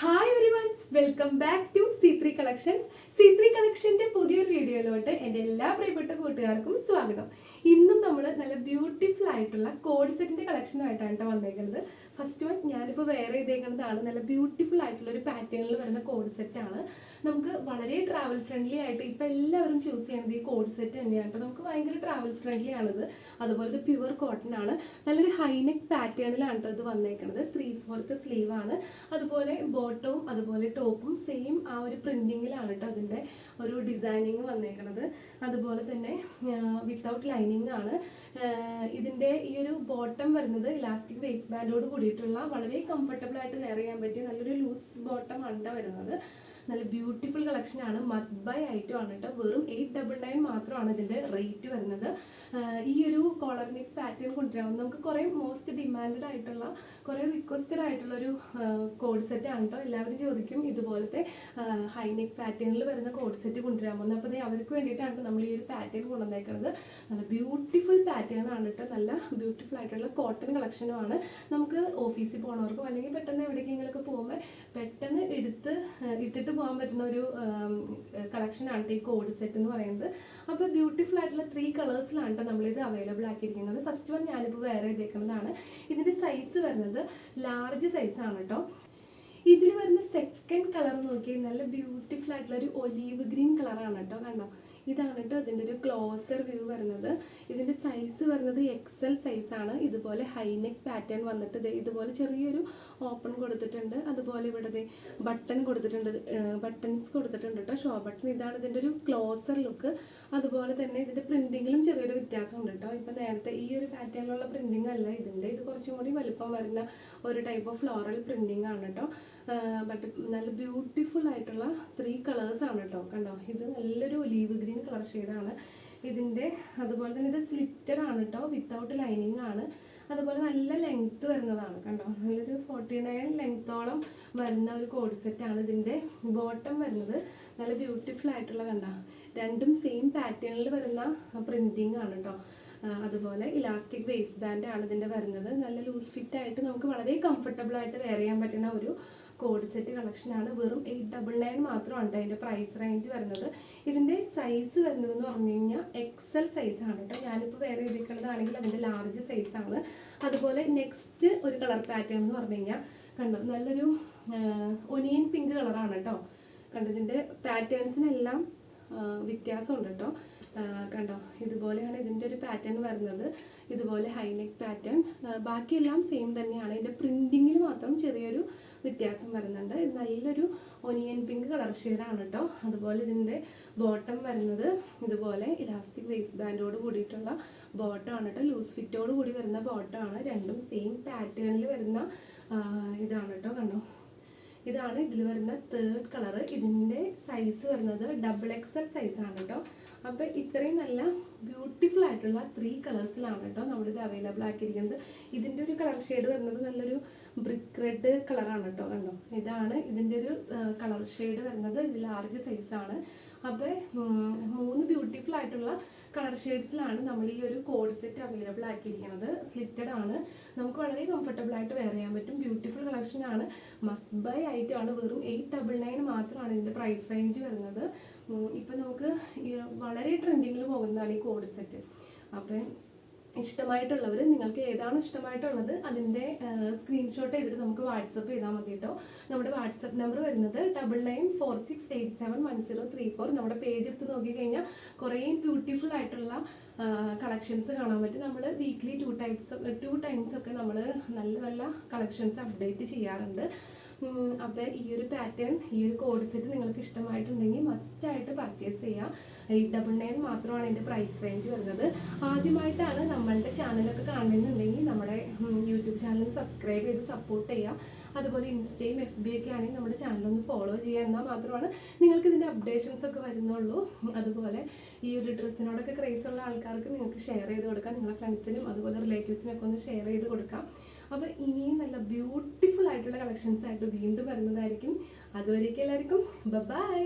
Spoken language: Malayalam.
Hi everyone welcome back to C collections C three കളക്ഷന്റെ പുതിയൊരു വീഡിയോയിലോട്ട് എന്റെ എല്ലാ പ്രിയപ്പെട്ട കൂട്ടുകാർക്കും സ്വാഗതം. ഇന്നും നമ്മൾ നല്ല ആയിട്ടുള്ള കോഡ് സെറ്റിന്റെ കളക്ഷനായിട്ടാണ് കേട്ടോ വന്നേക്കുന്നത്. ഫസ്റ്റ് വൺ ഞാനിപ്പോൾ വേറെ ചെയ്തേക്കുന്നതാണ്. നല്ല ബ്യൂട്ടിഫുൾ ആയിട്ടുള്ള ഒരു പാറ്റേണിൽ വരുന്ന കോഡ് സെറ്റ് ആണ്. നമുക്ക് വളരെ ട്രാവൽ ഫ്രണ്ട്ലി ആയിട്ട് ഇപ്പം എല്ലാവരും ചൂസ് ചെയ്യുന്നത് ഈ കോഡ് സെറ്റ് തന്നെയാണ് നമുക്ക് ഭയങ്കര ട്രാവൽ ഫ്രണ്ട്ലി ആണിത്. അതുപോലെ ഇത് പ്യുവർ കോട്ടൺ ആണ്. നല്ലൊരു ഹൈനെക്ക് പാറ്റേണിലാണ് കേട്ടോ ഇത് വന്നേക്കുന്നത് ത്രീ ഫോർത്ത് സ്ലീവ് ആണ്. അതുപോലെ ബോട്ടവും അതുപോലെ ടോപ്പും സെയിം ആ ഒരു പ്രിന്റിങ്ങിലാണ് കേട്ടോ അതിന്റെ ഒരു ഡിസൈനിങ് വന്നേക്കുന്നത് അതുപോലെ തന്നെ വിത്തൗട്ട് ലൈനിങ് ആണ്. ആഹ് ഇതിന്റെ ഈ ഒരു ബോട്ടം വരുന്നത് ഇലാസ്റ്റിക് വേസ്റ്റ് ബാൻഡോട് കൂടിയിട്ടുള്ള വളരെ കംഫർട്ടബിൾ ആയിട്ട് വെയർ ചെയ്യാൻ പറ്റിയ നല്ലൊരു ലൂസ് ബോട്ടം ആണ് വരുന്നത്. നല്ല ബ്യൂട്ടിഫുൾ കളക്ഷൻ ആണ്. മസ്റ്റ് ബൈ ഐറ്റം ആണ് കേട്ടോ വെറും എയ്റ്റ് ഡബിൾ നയൻ മാത്രമാണ് ഇതിന്റെ റേറ്റ് വരുന്നത്. ഈ ഒരു കോളർ നെക്ക് പാറ്റേൺ കൊണ്ടുവരാം നമുക്ക് കുറേ മോസ്റ്റ് ഡിമാൻഡഡ് ആയിട്ടുള്ള കുറേ റിക്വസ്റ്റഡ് ആയിട്ടുള്ള ഒരു കോഡ് സെറ്റ് ആണ് കേട്ടോ എല്ലാവരും ചോദിക്കും ഇതുപോലത്തെ ഹൈ നെക്ക് പാറ്റേണിൽ വരുന്ന കോഡ് സെറ്റ് കൊണ്ടുവരാമോ അപ്പോൾ അവർക്ക് വേണ്ടിയിട്ടാണ് നമ്മൾ ഈ ഒരു പാറ്റേൺ കൊണ്ടുവന്നേക്കുന്നത് നല്ല ബ്യൂട്ടിഫുൾ പാറ്റേൺ ആണ് കേട്ടോ നല്ല ബ്യൂട്ടിഫുൾ ആയിട്ടുള്ള കോട്ടൺ കളക്ഷനുമാണ് നമുക്ക് ഓഫീസിൽ പോകണവർക്കും അല്ലെങ്കിൽ പെട്ടെന്ന് എവിടേക്കെങ്കിലുമൊക്കെ പോകുമ്പോൾ പെട്ടെന്ന് എടുത്ത് ഇട്ടിട്ട് പോകാൻ പറ്റുന്ന ഒരു കളക്ഷനാണ് ഈ കോഡ് സെറ്റ് എന്ന് പറയുന്നത്. അപ്പോൾ ബ്യൂട്ടിഫുൾ ആയിട്ടുള്ള ത്രീ കളേഴ്സിലാണ് കേട്ടോ നമ്മളിത് അവൈലബിൾ ആക്കിയിരിക്കുന്നത്. ഫസ്റ്റ് വൺ ഞാനിപ്പോൾ വേറെ ചെയ്തേക്കുന്നതാണ് ഇതിന്റെ സൈസ് വരുന്നത് ലാർജ് സൈസാണ് കേട്ടോ ഇതിൽ വരുന്ന സെക്കൻഡ് കളർ നോക്കി നല്ല ബ്യൂട്ടിഫുൾ ആയിട്ടുള്ള ഒരു ഒലീവ് ഗ്രീൻ കളറാണ് കേട്ടോ കണ്ടോ? ഇതാണ് കേട്ടോ ഇതിന്റെ ഒരു ക്ലോസർ വ്യൂ വരുന്നത്. ഇതിന്റെ സൈസ് വരുന്നത് എക്സൽ സൈസാണ്. ഇതുപോലെ ഹൈനെക്ക് പാറ്റേൺ വന്നിട്ട് ഇതുപോലെ ചെറിയൊരു ഓപ്പൺ കൊടുത്തിട്ടുണ്ട്. അതുപോലെ ഇവിടെ ബട്ടൺ കൊടുത്തിട്ടുണ്ട്. ബട്ടൺസ് കൊടുത്തിട്ടുണ്ട് കേട്ടോ ഷോ ബട്ടൺ. ഇതാണ് ഇതിന്റെ ഒരു ക്ലോസർ ലുക്ക്. അതുപോലെ തന്നെ ഇതിന്റെ പ്രിന്റിങ്ങിലും ചെറിയൊരു വ്യത്യാസമുണ്ട് കേട്ടോ ഇപ്പം നേരത്തെ ഈ ഒരു പാറ്റേണിലുള്ള പ്രിന്റിംഗ് അല്ല ഇതിന്റെ. ഇത് കുറച്ചും കൂടി വലുപ്പം വരുന്ന ഒരു ടൈപ്പ് ഓഫ് ഫ്ലോറൽ പ്രിന്റിംഗ് ആണ് കേട്ടോ ബട്ട് നല്ല ബ്യൂട്ടിഫുൾ ആയിട്ടുള്ള ത്രീ കളേഴ്സ് ആണ് കേട്ടോ കണ്ടോ? ഇത് നല്ലൊരു ഒലീവ് ഗ്രീൻ കളർ ഷെയ്ഡാണ്. ഇതിന്റെ അതുപോലെ തന്നെ ഇത് സ്ലിറ്റഡ് ആണ് കേട്ടോ വിത്തൗട്ട് ലൈനിങ് ആണ്. അതുപോലെ നല്ല ലെങ്ത്ത് വരുന്നതാണ് കണ്ടോ. നല്ലൊരു ഫോർട്ടി നയൻ ലെങ്ത്തോളം വരുന്ന ഒരു കോഡ് സെറ്റാണ് ഇതിന്റെ ബോട്ടം വരുന്നത്. നല്ല ബ്യൂട്ടിഫുൾ ആയിട്ടുള്ള കണ്ട. രണ്ടും സെയിം പാറ്റേണിൽ വരുന്ന പ്രിന്റിങ് ആണ് കേട്ടോ അതുപോലെ ഇലാസ്റ്റിക് വേസ്റ്റ് ബാൻഡ് ആണ് ഇതിന്റെ വരുന്നത്. നല്ല ലൂസ് ഫിറ്റ് ആയിട്ട് നമുക്ക് വളരെ കംഫർട്ടബിൾ ആയിട്ട് വെയർ ചെയ്യാൻ പറ്റുന്ന ഒരു കോഡ് സെറ്റ് കളക്ഷനാണ് വെറും എയ്റ്റ് ഡബിൾ നയൻ മാത്രമാണ് അതിന്റെ പ്രൈസ് റേഞ്ച് വരുന്നത്. ഇതിന്റെ സൈസ് വരുന്നതെന്ന് പറഞ്ഞു കഴിഞ്ഞാൽ എക്സൽ സൈസാണ് കേട്ടോ ഞാനിപ്പോൾ വേറെ ചെയ്തിരിക്കുന്നതാണെങ്കിൽ അതിന്റെ ലാർജ് സൈസാണ് അതുപോലെ നെക്സ്റ്റ് ഒരു കളർ പാറ്റേൺ എന്ന് പറഞ്ഞു കഴിഞ്ഞാൽ കണ്ടോ നല്ലൊരു ഒനിയൻ പിങ്ക് കളറാണ് കേട്ടോ കണ്ടോ ഇതിന്റെ പാറ്റേൺസിനെല്ലാം വ്യത്യാസമുണ്ട് കേട്ടോ കണ്ടോ? ഇതുപോലെയാണ് ഇതിന്റെ ഒരു പാറ്റേൺ വരുന്നത്. ഇതുപോലെ ഹൈനെക്ക് പാറ്റേൺ ബാക്കിയെല്ലാം സെയിം തന്നെയാണ്. ഇതിന്റെ പ്രിന്റിങ്ങിൽ മാത്രം ചെറിയൊരു വ്യത്യാസം വരുന്നുണ്ട്. ഇത് നല്ലൊരു ഒനിയൻ പിങ്ക് കളർ ഷെയ്ഡാണ് കേട്ടോ അതുപോലെ ഇതിന്റെ ബോട്ടം വരുന്നത് ഇതുപോലെ ഇലാസ്റ്റിക് വേസ്റ്റ് ബാൻഡോട് കൂടിയിട്ടുള്ള ബോട്ടം ആണ് കേട്ടോ ലൂസ് ഫിറ്റോട് കൂടി വരുന്ന ബോട്ടം ആണ്. രണ്ടും സെയിം പാറ്റേണിൽ വരുന്ന ഇതാണ് കേട്ടോ കണ്ടോ? ഇതാണ് ഇതിൽ വരുന്ന തേർഡ് കളർ ഇതിന്റെ സൈസ് വരുന്നത് ഡബിൾ എക്സൽ സൈസാണ് കേട്ടോ അപ്പോൾ ഇത്രയും നല്ല ബ്യൂട്ടിഫുൾ ആയിട്ടുള്ള ത്രീ കളേഴ്സിലാണ് കേട്ടോ നമ്മളിത് അവൈലബിൾ ആക്കിയിരിക്കുന്നത്. ഇതിന്റെ ഒരു കളർ ഷെയ്ഡ് വരുന്നത് നല്ലൊരു ബ്രിക്ക് റെഡ് കളറാണ് കേട്ടോ കണ്ടോ? ഇതാണ് ഇതിന്റെ ഒരു കളർ ഷെയ്ഡ് വരുന്നത്. ഇത് ലാർജ് സൈസാണ് അപ്പോൾ മൂന്ന് ബ്യൂട്ടിഫുൾ ആയിട്ടുള്ള കളർ ഷെയ്ഡ്സിലാണ് നമ്മൾ ഈ ഒരു കോഡ് സെറ്റ് അവൈലബിൾ ആക്കിയിരിക്കുന്നത്. സ്ലിറ്റഡ് ആണ്. നമുക്ക് വളരെ കംഫർട്ടബിൾ ആയിട്ട് വെയർ ചെയ്യാൻ പറ്റും. ബ്യൂട്ടിഫുൾ കളക്ഷൻ ആണ്. മസ്റ്റ് ബൈ ആണ് വെറും എയ്റ്റ് ഡബിൾ നയൻ മാത്രമാണ് ഇതിന്റെ പ്രൈസ് റേഞ്ച് വരുന്നത്. ഇപ്പം നമുക്ക് വളരെ ട്രെൻഡിങ്ങിൽ പോകുന്നതാണ് ഈ കോഡ് സെറ്റ് അപ്പം ഇഷ്ടമായിട്ടുള്ളവർ നിങ്ങൾക്ക് ഏതാണോ ഇഷ്ടമായിട്ടുള്ളത് അതിന്റെ സ്ക്രീൻഷോട്ട് ചെയ്തിട്ട് നമുക്ക് വാട്സപ്പ് ചെയ്താൽ മതി കേട്ടോ നമ്മുടെ വാട്സപ്പ് നമ്പർ വരുന്നത് double nine four six eight seven one zero three four നമ്മുടെ പേജ് എടുത്ത് നോക്കിക്കഴിഞ്ഞാൽ കുറേ ബ്യൂട്ടിഫുൾ ആയിട്ടുള്ള കളക്ഷൻസ് കാണാൻ പറ്റും. നമ്മൾ weekly two types two times ഒക്കെ നമ്മൾ നല്ല നല്ല കളക്ഷൻസ് അപ്ഡേറ്റ് ചെയ്യാറുണ്ട്. അപ്പോൾ ഈ ഒരു പാറ്റേൺ ഈ ഒരു കോഡ് സെറ്റ് നിങ്ങൾക്ക് ഇഷ്ടമായിട്ടുണ്ടെങ്കിൽ മസ്റ്റ് ആയിട്ട് പർച്ചേസ് ചെയ്യുക എയ്റ്റ് ഡബിൾ നയൻ മാത്രമാണ് ഇതിന്റെ പ്രൈസ് റേഞ്ച് വരുന്നത്. ആദ്യമായിട്ടാണ് നമ്മളുടെ ചാനലൊക്കെ കാണുന്നുണ്ടെങ്കിൽ നമ്മുടെ യൂട്യൂബ് ചാനൽ സബ്സ്ക്രൈബ് ചെയ്ത് സപ്പോർട്ട് ചെയ്യുക. അതുപോലെ ഇൻസ്റ്റയും എഫ് ബി ഒക്കെ ആണെങ്കിൽ നമ്മുടെ ചാനൽ ഒന്ന് ഫോളോ ചെയ്യുക. എന്നാൽ മാത്രമാണ് നിങ്ങൾക്ക് ഇതിന്റെ അപ്ഡേഷൻസ് ഒക്കെ വരുന്നുള്ളൂ. അതുപോലെ ഈ ഒരു ഡ്രസ്സിനോടൊക്കെ ക്രേസ് ഉള്ള ആൾക്കാർക്ക് നിങ്ങൾക്ക് ഷെയർ ചെയ്ത് കൊടുക്കാം. നിങ്ങളുടെ ഫ്രണ്ട്സിനും അതുപോലെ റിലേറ്റീവ്സിനൊക്കെ ഒന്ന് ഷെയർ ചെയ്ത് കൊടുക്കാം. അപ്പോൾ ഇനിയും നല്ല ബ്യൂട്ടിഫുൾ ആയിട്ടുള്ള കളക്ഷൻസ് ആയിട്ട് വീണ്ടും വരുന്നതായിരിക്കും. അതുവരേക്കും എല്ലാവർക്കും ബൈ